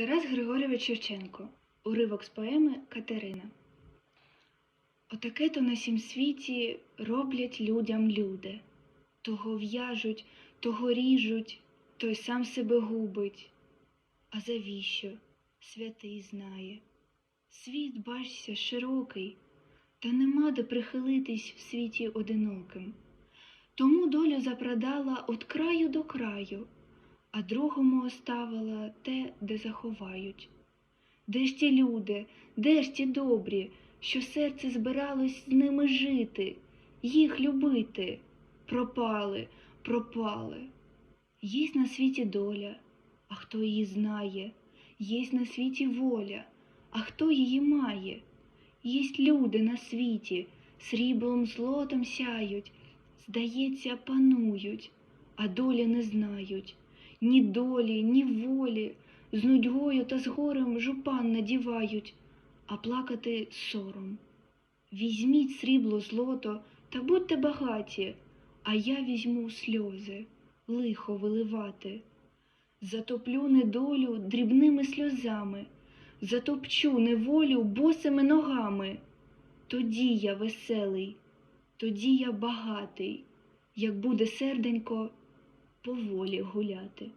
Тарас Григорович Шевченко. Уривок з поеми Катерина. Отаке то на сім світі роблять людям люди. Того в'яжуть, того ріжуть, той сам себе губить. А завіщо? Святий знає. Світ, бачся, широкий, та нема де прихилитись в світі одиноким. Тому долю запродала от краю до краю, а другому оставила те, де заховають. Де ж ті люди, де ж ті добрі, що серце збиралось з ними жити, їх любити? Пропали, пропали. Єсть на світі доля, а хто її знає, єсть на світі воля, а хто її має? Єсть люди на світі, сріблом злотом сяють, здається, панують, а долі не знають, ні долі, ні волі, з нудьгою та з горем жупан надівають, а плакати сором. Візьміть срібло злото та будьте багаті, а я візьму сльози, лихо виливати. Затоплю недолю дрібними сльозами, затопчу неволю босими ногами. Тоді я веселий, тоді я багатий, як буде серденько поволі гуляти.